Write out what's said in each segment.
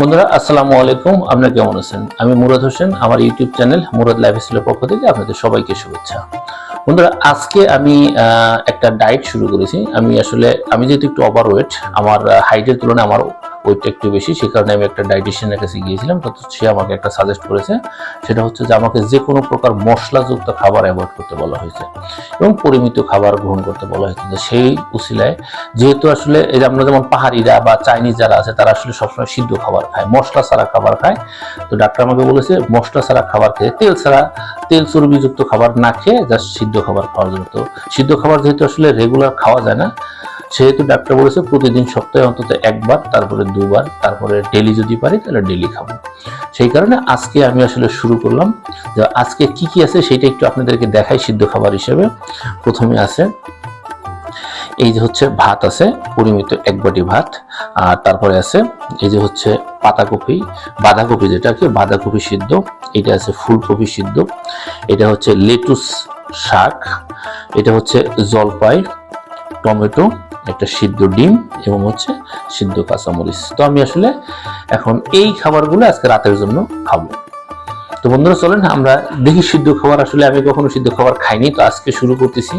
বন্ধুরা, আসসালামু আলাইকুম। আপনারা কেমন আছেন? আমি মুরাদ হোসেন। আমার ইউটিউব চ্যানেল মুরাদ লাইফস্টাইলের পক্ষ থেকে আপনাদের সবাইকে শুভেচ্ছা। বন্ধুরা, আজকে আমি একটা ডায়েট শুরু করেছি। আমি আসলে, আমি যেহেতু একটু ওভার ওয়েট আমার হাইটের তুলনায় আমার ওয়েটটা একটু বেশি, সে কারণে আমি একটা ডায়েটিশিয়ানের কাছে গিয়েছিলাম, তো সে আমাকে একটা সাজেস্ট করেছে, সেটা হচ্ছে যে আমাকে যে কোনো প্রকার মশলাযুক্ত খাবার অ্যাভয়েড করতে বলা হয়েছে এবং পরিমিত খাবার গ্রহণ করতে বলা হয়েছে। তো সেই উসিলায় যেহেতু আসলে এই যে আমরা যেমন পাহাড়িরা বা চাইনিজ যারা আছে, তারা আসলে সবসময় সিদ্ধ খাবার খায়, মশলা ছাড়া খাবার খায়। তো ডাক্তার আমাকে বলেছে, মশলা ছাড়া খাবার খেয়ে, তেল ছাড়া, তেল চর্বিযুক্ত খাবার না খেয়ে জাস্ট সিদ্ধ খাবার খাওয়ার জন্য। তো সিদ্ধ খাবার যেহেতু আসলে রেগুলার খাওয়া যায় না সেহেতু ডাক্তার বলেছে প্রতিদিন সপ্তাহে অন্তত একবার, তারপরে দুবার, তারপরে ডেলি যদি পারি তাহলে ডেলি খাব। সেই কারণে আজকে আমি আসলে শুরু করলাম যে আজকে কি কি আছে সেটা একটু আপনাদেরকে দেখাই সিদ্ধ খাবার হিসেবে। প্রথমে আছে, এই যে হচ্ছে ভাত আছে, পরিমিত এক বাটি ভাত। আর তারপরে আছে, এই যে হচ্ছে পাতাকপি, বাঁধাকপি যেটা কি বাঁধাকপি সিদ্ধ, এটা আছে ফুলকপি সিদ্ধ। এটা হচ্ছে লেটুস শাক, এটা হচ্ছে জলপাই, টমেটো একটা সিদ্ধ ডিম এবং হচ্ছে সিদ্ধ কাঁচামরিচ। তো আমি আসলে এখন এই খাবারগুলো আজকে রাতের জন্য খাব। তো বন্ধুরা চলেন, আমরা দেখি সিদ্ধ খাবার। আসলে আমি কখনো সিদ্ধ খাবার খাইনি, তো আজকে শুরু করতেছি।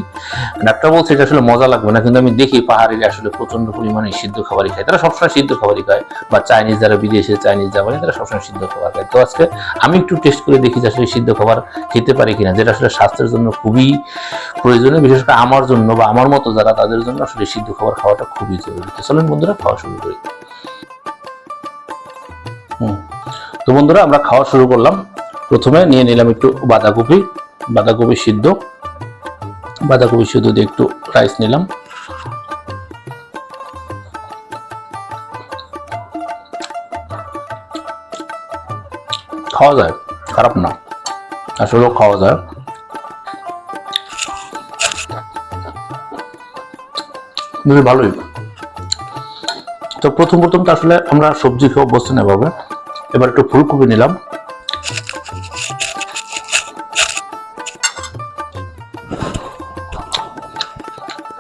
ডাক্তার বলছে এটা আসলে মজা লাগবে না, কিন্তু আমি দেখি পাহাড়িরা আসলে প্রচণ্ড পরিমাণে সিদ্ধ খাবারই খায়। তারা সবসময় সিদ্ধ খাবারই খায়, বা চাইনিজ যারা বিদেশে চাইনিজ যারা তারা সবসময় সিদ্ধ খাবার খায়। তো আজকে আমি একটু টেস্ট করে দেখি যে আসলে সিদ্ধ খাবার খেতে পারি কিনা, যেটা আসলে স্বাস্থ্যের জন্য খুবই প্রয়োজনীয়, বিশেষ করে আমার জন্য বা আমার মতো যারা, তাদের জন্য আসলে সিদ্ধ খাবার খাওয়াটা খুবই জরুরি। তো চলেন বন্ধুরা, খাওয়া শুরু করি। হুম, তো বন্ধুরা আমরা খাওয়া শুরু করলাম। প্রথমে নিয়ে নিলাম একটু বাঁধাকপি বাঁধাকপি সিদ্ধ। বাঁধাকপি সিদ্ধ দিয়ে একটু রাইস নিলাম। খাওয়া যায়, খারাপ না, আসলেও খাওয়া যায়। বেশ ভালোই। তো প্রথম প্রথম তো আসলে আমরা সবজি খেয়ে অভ্যস্ত না এভাবে। এবার একটু ফুলকপি নিলাম।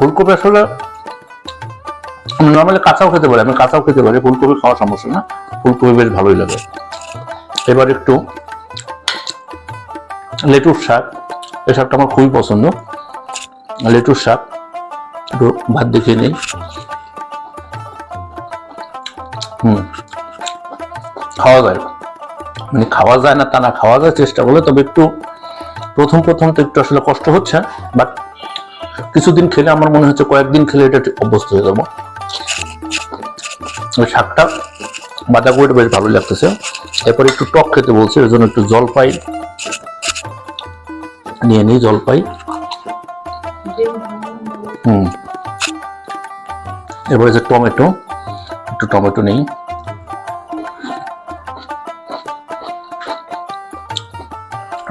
ফুলকপি আসলে নর্মালি কাঁচাও খেতে পারি, আমি কাঁচাও খেতে পারি, ফুলকপি খাওয়ার সমস্যা না, ফুলকপি বেশ ভালোই লাগে। এবার একটু লেটুর শাক, এই শাকটা আমার খুবই পছন্দ। লেটুর শাক, একটু ভাত দেখিয়ে নেই। হুম, খাওয়া যায়। মানে খাওয়া যায় না তা না, খাওয়া যায় চেষ্টা করলে, তবে একটু প্রথম প্রথম তো একটু আসলে কষ্ট হচ্ছে বাট কিছুদিন খেলে আমার মনে হচ্ছে কয়েকদিন খেলে এটা অভ্যস্ত হয়ে যাব। ওই শাকটা, বাঁধাকপিটা বেশ ভালো লাগতেছে। এরপর একটু টক খেতে বলছে, এর জন্য একটু জলপাই নিয়ে নিই, জলপাই। হুম। এবারে যে টমেটো, একটু টমেটো নেই।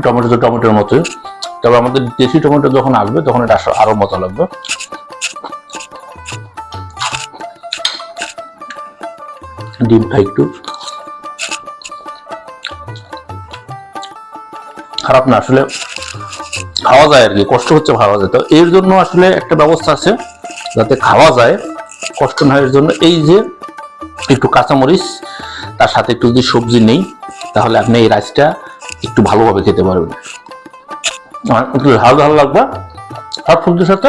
টমেটো তো টমেটোর মতোই। তবে আমাদের দেশি টমেটো যখন আসবে, তখন এটা আরও মজা লাগবে। ডিম খাই একটু। খারাপ না, আসলে খাওয়া যায় আর কি, কষ্ট হচ্ছে খাওয়া যায়। তো এর জন্য আসলে একটা ব্যবস্থা আছে, যাতে খাওয়া যায়, কষ্ট না এর জন্য। এই যে একটু কাঁচামরিচ, তার সাথে একটু যদি সবজি নেই, তাহলে আপনি এই রাইসটা একটু ভালোভাবে খেতে পারবেন। একটু ঝাল ঝাল লাগবে? সব সবজির সাথে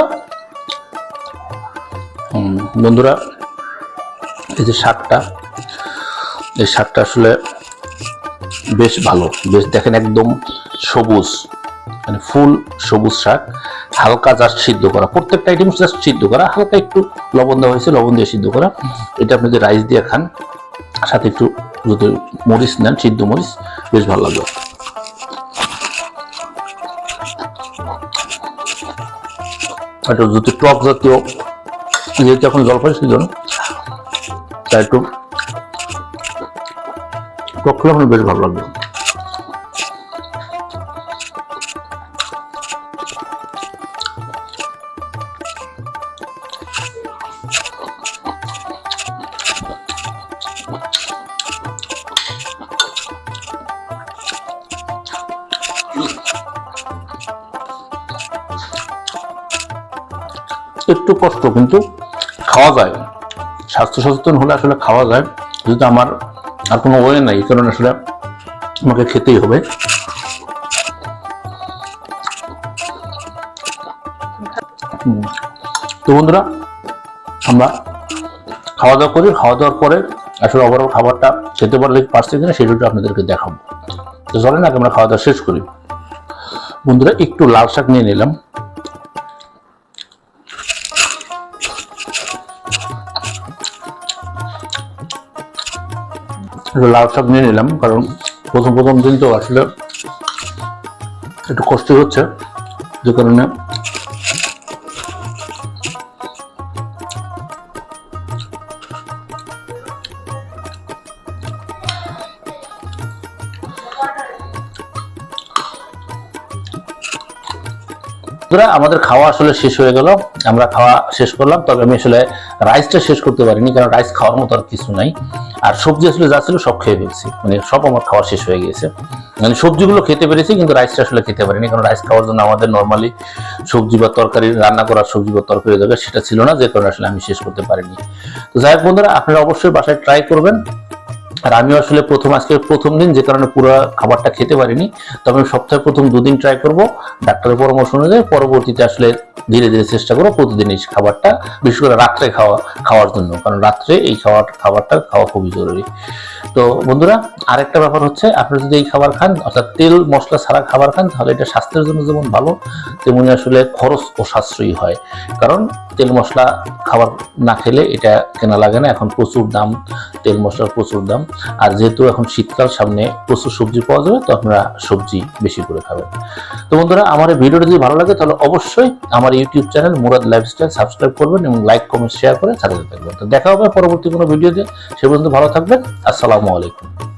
বন্ধুরা, এই যে শাকটা, এই শাকটা আসলে বেশ ভালো। বেশ দেখেন একদম সবুজ মানে ফুল সবুজ শাক, হালকা জাস্ট সিদ্ধ করা। প্রত্যেকটা আইটেম জাস্ট সিদ্ধ করা। হালকা একটু লবণ দেওয়া হয়েছে, লবণ দিয়ে সিদ্ধ করা। এটা আপনি যদি রাইস দিয়ে খান, সাথে একটু যদি মরিচ নেন, সিদ্ধ মরিচ, বেশ ভালো লাগবে। একটু যদি টক জাতীয় যেহেতু এখন জলপাই সিজন তাই একটু টক খেলে আমার বেশ ভালো লাগবে। একটু কষ্ট, কিন্তু খাওয়া যায়। স্বাস্থ্য সচেতন হলে আসলে খাওয়া যায়। যেহেতু আমার আর কোনো ওয়ে নাই, এই কারণে আসলে আমাকে খেতেই হবে। তো বন্ধুরা, আমরা খাওয়া দাওয়া করি। খাওয়া দাওয়ার পরে আসলে ওভারঅল খাবারটা খেতে পারলে পারছি কিনা সেটা আপনাদেরকে দেখাবো। তো চলেন, আগে আমরা খাওয়া দাওয়া শেষ করি। বন্ধুরা, একটু লাল শাক নিয়ে নিলাম। একটু লাল শাক নিয়ে নিলাম, কারণ প্রথম প্রথম দিন তো আসলে একটু কষ্ট হচ্ছে, যে কারণে বন্ধুরা, আমাদের খাওয়া আসলে শেষ হয়ে গেল। আমরা খাওয়া শেষ করলাম তবে আমি আসলে রাইসটা শেষ করতে পারিনি কারণ রাইস খাওয়ার মতো আর কিছু নাই। আর সবজি আসলে যা ছিল সব খেয়ে ফেলছি। মানে সব আমার খাওয়া শেষ হয়ে গিয়েছে। মানে সবজিগুলো খেতে পেরেছি কিন্তু রাইসটা আসলে খেতে পারিনি কারণ রাইস খাওয়ার জন্য আমাদের নর্মালি সবজি বা তরকারি রান্না করার সবজি বা তরকারি দরকার সেটা ছিল না যে কারণে আসলে আমি শেষ করতে পারিনি। তো যাই হোক বন্ধুরা আপনারা অবশ্যই বাসায় ট্রাই করবেন। আর আমি আসলে প্রথম আজকে প্রথম দিন, যে কারণে পুরো খাবারটা খেতে পারিনি। তবে আমি সপ্তাহে প্রথম দুদিন ট্রাই করব। ডাক্তারের পরামর্শ অনুযায়ী পরবর্তীতে আসলে ধীরে ধীরে চেষ্টা করব প্রতিদিন এই খাবারটা, বিশেষ করে রাত্রে খাওয়া, খাওয়ার জন্য। কারণ রাত্রে এই খাবার খাবারটা খাওয়া খুবই জরুরি। তো বন্ধুরা, আরেকটা ব্যাপার হচ্ছে, আপনি যদি এই খাবার খান, অর্থাৎ তেল, মশলা ছাড়া খাবার খান, তাহলে এটা স্বাস্থ্যের জন্য যেমন ভালো, তেমনি আসলে খরচ ও সাশ্রয়ী হয়। কারণ তেল মশলা খাবার না খেলে এটা কেনা লাগে না। এখন প্রচুর দাম, তেল মশলার প্রচুর দাম। আর যেহেতু এখন শীতকাল, সামনে প্রচুর সবজি পাওয়া যাবে, তো আপনারা সবজি বেশি করে খাবেন। তো বন্ধুরা, আমার ভিডিওটা যদি ভালো লাগে, তাহলে অবশ্যই আমার YouTube channel Murad lifestyle subscribe করবেন এবং লাইক কমেন্ট শেয়ার করে সাথে থাকবেন। তো দেখা হবে পরবর্তী কোনো ভিডিওতে সে পর্যন্ত ভালো থাকবেন। আসসালামু আলাইকুম।